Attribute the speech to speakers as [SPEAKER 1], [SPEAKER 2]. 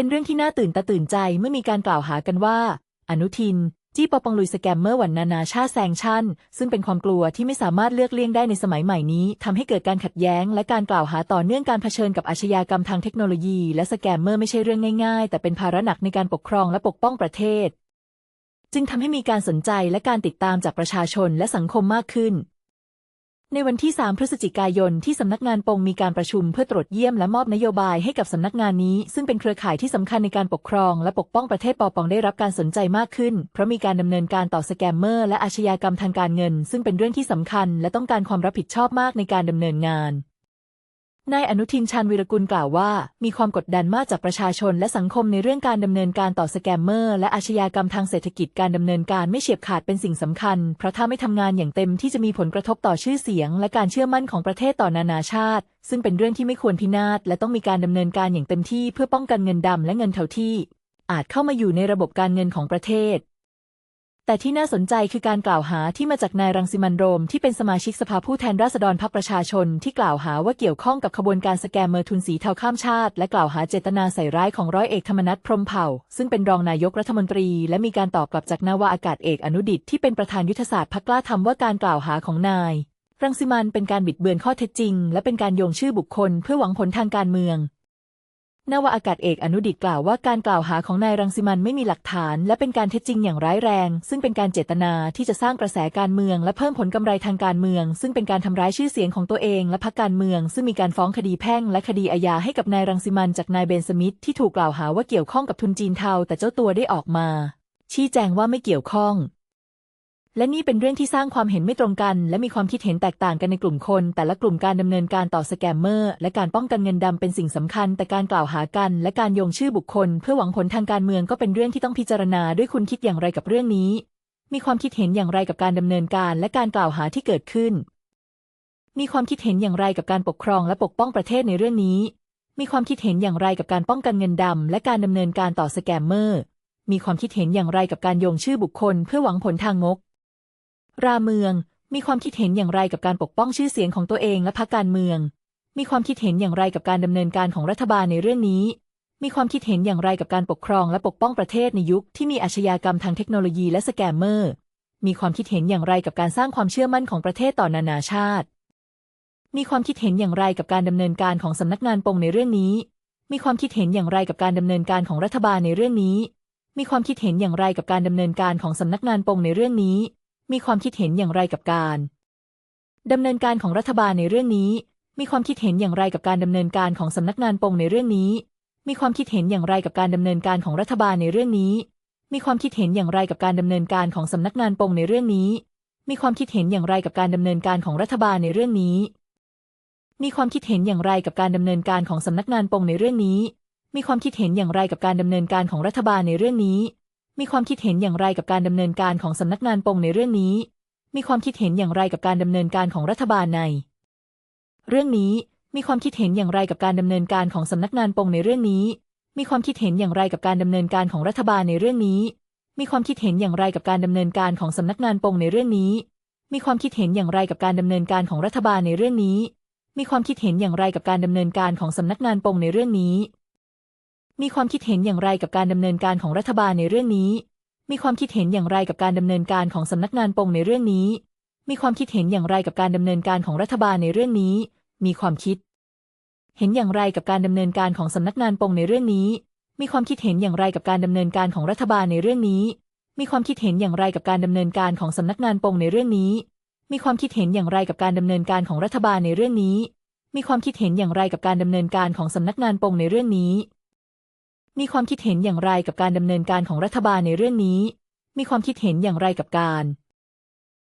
[SPEAKER 1] เป็นเรื่องที่น่าตื่นตาตื่นใจเมื่อมีการกล่าวหากันว่า อนุทิน จี้ปอปองลุยสแกมเมอร์วันนานาชาแซงชั่น ซึ่งเป็นความกลัวที่ไม่สามารถเลือกเลี่ยงได้ในสมัยใหม่นี้ทำให้เกิดการขัดแย้ง และการกล่าวหาต่อเนื่องการเผชิญกับอาชญากรรมทางเทคโนโลยี และสแกมเมอร์ไม่ใช่เรื่องง่าย ๆ แต่เป็นภาระหนักในการปกครองและปกป้องประเทศ จึงทำให้มีการสนใจและการติดตามจากประชาชนและสังคมมากขึ้น ในวันที่ 3 พฤศจิกายนที่สำนักงานปงมีการประชุมเพื่อตรวจเยี่ยมและมอบนโยบายให้กับสำนักงานนี้ ซึ่งเป็นเครือข่ายที่สำคัญในการปกครองและปกป้องประเทศปอปองได้รับการสนใจมากขึ้น เพราะมีการดำเนินการต่อสแกมเมอร์และอาชญากรรมทางการเงิน ซึ่งเป็นเรื่องที่สำคัญ และต้องการความรับผิดชอบมากในการดำเนินงาน นายอนุทินชาญวิรกุลกล่าวว่า มีความกดดันมากจากประชาชนและสังคมในเรื่องการดำเนินการต่อสแกมเมอร์ และอาชญากรรมทางเศรษฐกิจการดำเนินการไม่เฉียบขาดเป็นสิ่งสำคัญ เพราะถ้าไม่ทำงานอย่างเต็มที่จะมีผลกระทบต่อชื่อเสียง และการเชื่อมั่นของประเทศต่อนานาชาติ ซึ่งเป็นเรื่องที่ไม่ควรพินาศและต้องมีการดำเนินการอย่างเต็มที่เพื่อป้องกันเงินดำและเงินเท่าที่ อาจเข้ามาอยู่ในระบบการเงินของประเทศ แต่ที่น่าสนใจคือการกล่าวหาที่มาจากนายรังสิมันโรม ที่เป็นสมาชิกสภาผู้แทนราษฎรพรรคประชาชนที่กล่าวหาว่าเกี่ยวข้องกับขบวนการสแกมเมอร์ทุนสีเทาข้ามชาติ และกล่าวหาเจตนาใส่ร้ายของร้อยเอกธรรมนัฐพรมเผ่า ซึ่งเป็นรองนายกรัฐมนตรี และมีการตอบกลับจากนาวาอากาศเอกอนุดิตที่เป็นประธานยุทธศาสตร์พรรคกล้าทำว่าการกล่าวหาของนายรังสิมันเป็นการบิดเบือนข้อเท็จจริง และเป็นการโยงชื่อบุคคลเพื่อหวังผลทางการเมือง นาวาอากาศเอกอนุดิตกล่าวว่าการกล่าวหาของนายรังสิมันไม่มีหลักฐาน และเป็นการเท็จจริงอย่างร้ายแรง ซึ่งเป็นการเจตนาที่จะสร้างกระแสการเมือง และเพิ่มผลกำไรทางการเมือง ซึ่งเป็นการทำร้ายชื่อเสียงของตัวเอง และพรรคการเมือง ซึ่งมีการฟ้องคดีแพ่ง และคดีอาญาให้กับนายรังสิมันจากนายเบนสมิธที่ถูกกล่าวหาว่าเกี่ยวข้องกับทุนจีนเทาแต่เจ้าตัวได้ออกมา ชี้แจงว่าไม่เกี่ยวข้อง และนี่เป็นเรื่องที่สร้างความเห็นไม่ตรงกัน และมีความคิดเห็นแตกต่างกันในกลุ่มคน แต่ละกลุ่มการดำเนินการต่อสแกมเมอร์ และการป้องกันเงินดำเป็นสิ่งสำคัญ แต่การกล่าวหากัน และการโยงชื่อบุคคล เพื่อหวังผลทางการเมืองก็เป็นเรื่องที่ต้องพิจารณาด้วยคุณคิดอย่างไรกับเรื่องนี้ มีความคิดเห็นอย่างไรกับการดำเนินการ และการกล่าวหาที่เกิดขึ้น มีความคิดเห็นอย่างไรกับการปกครองและปกป้องประเทศในเรื่องนี้ มีความคิดเห็นอย่างไรกับการป้องกันเงินดำและการดำเนินการต่อสแกมเมอร์ มีความคิดเห็นอย่างไรกับการโยงชื่อบุคคล เพื่อหวังผลทางงก ราเมืองมีความคิดเห็นอย่างไรกับการปกป้องชื่อเสียงของตัวเองและพรรคการเมือง มีความคิดเห็นอย่างไรกับการดำเนินการของรัฐบาลในเรื่องนี้ มีความคิดเห็นอย่างไรกับการปกครองและปกป้องประเทศในยุคที่มีอาชญากรรมทางเทคโนโลยีและสแกมเมอร์ มีความคิดเห็นอย่างไรกับการสร้างความเชื่อมั่นของประเทศต่อนานาชาติ มีความคิดเห็นอย่างไรกับการดำเนินการของสำนักงานปงในเรื่องนี้ มีความคิดเห็นอย่างไรกับการดำเนินการของรัฐบาลในเรื่องนี้ มีความคิดเห็นอย่างไรกับการดำเนินการของสำนักงานปงในเรื่องนี้ มีความคิดเห็นอย่างไรกับการดำเนินการของรัฐบาลในเรื่องนี้ มีความคิดเห็นอย่างไรกับการดำเนินการของสำนักงานปงในเรื่องนี้ มีความคิดเห็นอย่างไรกับการดำเนินการของรัฐบาลในเรื่องนี้ มีความคิดเห็นอย่างไรกับการดำเนินการของสำนักงานปงในเรื่องนี้ มีความคิดเห็นอย่างไรกับการดำเนินการของรัฐบาลในเรื่องนี้ มีความคิดเห็นอย่างไรกับการดำเนินการของสำนักงานปงในเรื่องนี้ มีความคิดเห็นอย่างไรกับการดำเนินการของรัฐบาลในเรื่องนี้ มีความคิดเห็นอย่างไรกับการดำเนินการของสำนักงานปงในเรื่องนี้ มีความคิดเห็นอย่างไรกับการดำเนินการของรัฐบาลใน เรื่องนี้มีความคิดเห็นอย่างไรกับการดำเนินการของสำนักงานปงในเรื่องนี้ มีความคิดเห็นอย่างไรกับการดำเนินการของรัฐบาลในเรื่องนี้ มีความคิดเห็นอย่างไรกับการดำเนินการของสำนักงานปงในเรื่องนี้ มีความคิดเห็นอย่างไรกับการดำเนินการของรัฐบาลในเรื่องนี้ มีความคิดเห็นอย่างไรกับการดำเนินการของสำนักงานปงในเรื่องนี้ มีความคิดเห็นอย่างไรกับการดำเนินการของรัฐบาลในเรื่องนี้ มีความคิดเห็นอย่างไรกับการดำเนินการของสำนักงานปงในเรื่องนี้ มีความคิดเห็นอย่างไรกับการดำเนินการของรัฐบาลในเรื่องนี้ มีความคิด เห็นอย่างไรกับการดำเนินการของสำนักงานปงในเรื่องนี้ มีความคิดเห็นอย่างไรกับการดำเนินการของรัฐบาลในเรื่องนี้ มีความคิดเห็นอย่างไรกับการดำเนินการของสำนักงานปงในเรื่องนี้ มีความคิดเห็นอย่างไรกับการดำเนินการของรัฐบาลในเรื่องนี้ มีความคิดเห็นอย่างไรกับการดำเนินการของสำนักงานปงในเรื่องนี้ มีความคิดเห็นอย่างไรกับการดำเนินการของรัฐบาลในเรื่องนี้ มีความคิดเห็นอย่างไรกับการ